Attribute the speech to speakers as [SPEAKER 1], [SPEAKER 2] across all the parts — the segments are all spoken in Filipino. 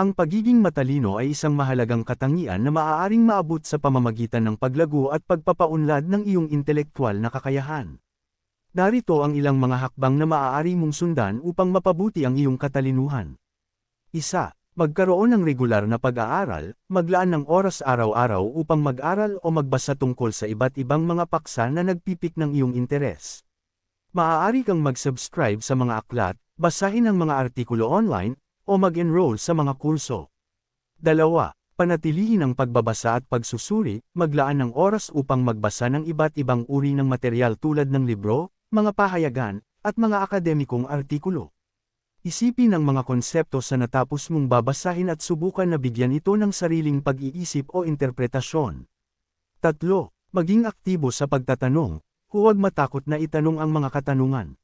[SPEAKER 1] Ang pagiging matalino ay isang mahalagang katangian na maaaring maabot sa pamamagitan ng paglago at pagpapaunlad ng iyong intelektual na kakayahan. Narito ang ilang mga hakbang na maaari mong sundan upang mapabuti ang iyong katalinuhan. Isa, magkaroon ng regular na pag-aaral, maglaan ng oras araw-araw upang mag-aral o magbasa tungkol sa iba't ibang mga paksa na nagpipik ng iyong interes. Maaari kang mag-subscribe sa mga aklat, basahin ang mga artikulo online, o mag-enroll sa mga kurso. Dalawa, panatilihin ang pagbabasa at pagsusuri, maglaan ng oras upang magbasa ng iba't ibang uri ng material tulad ng libro, mga pahayagan, at mga akademikong artikulo. Isipin ang mga konsepto sa natapos mong babasahin at subukan na bigyan ito ng sariling pag-iisip o interpretasyon. Tatlo, maging aktibo sa pagtatanong, huwag matakot na itanong ang mga katanungan.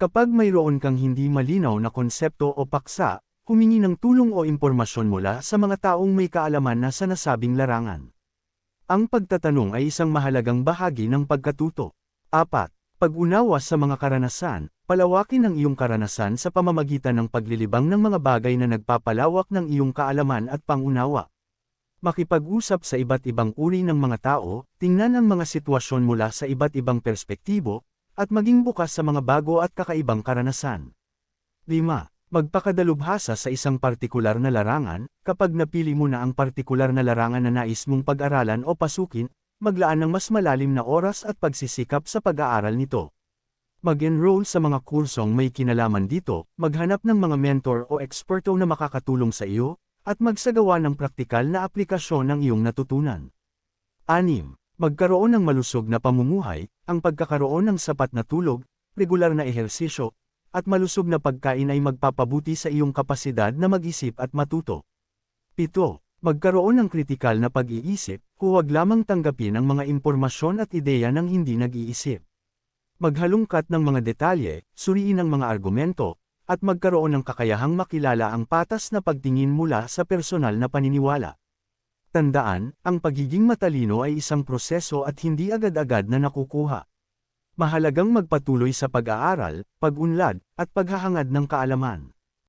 [SPEAKER 1] Kapag mayroon kang hindi malinaw na konsepto o paksa, humingi ng tulong o impormasyon mula sa mga taong may kaalaman na sa nasabing larangan. Ang pagtatanong ay isang mahalagang bahagi ng pagkatuto. 4. Pag-unawa sa mga karanasan, palawakin ang iyong karanasan sa pamamagitan ng paglilibang ng mga bagay na nagpapalawak ng iyong kaalaman at pangunawa. Makipag-usap sa iba't ibang uri ng mga tao, tingnan ang mga sitwasyon mula sa iba't ibang perspektibo, at maging bukas sa mga bago at kakaibang karanasan. 5. Magpakadalubhasa sa isang partikular na larangan, kapag napili mo na ang partikular na larangan na nais mong pag-aralan o pasukin, maglaan ng mas malalim na oras at pagsisikap sa pag-aaral nito. Mag-enroll sa mga kursong may kinalaman dito, maghanap ng mga mentor o eksperto na makakatulong sa iyo, at magsagawa ng praktikal na aplikasyon ng iyong natutunan. 6. Magkaroon ng malusog na pamumuhay, ang pagkakaroon ng sapat na tulog, regular na ehersisyo, at malusog na pagkain ay magpapabuti sa iyong kapasidad na mag-isip at matuto. 7. Magkaroon ng kritikal na pag-iisip, huwag lamang tanggapin ang mga impormasyon at ideya ng hindi nag-iisip. Maghalungkat ng mga detalye, suriin ang mga argumento, at magkaroon ng kakayahang makilala ang patas na pagtingin mula sa personal na paniniwala. Tandaan, ang pagiging matalino ay isang proseso at hindi agad-agad na nakukuha. Mahalagang magpatuloy sa pag-aaral, pag-unlad, at paghahangad ng kaalaman.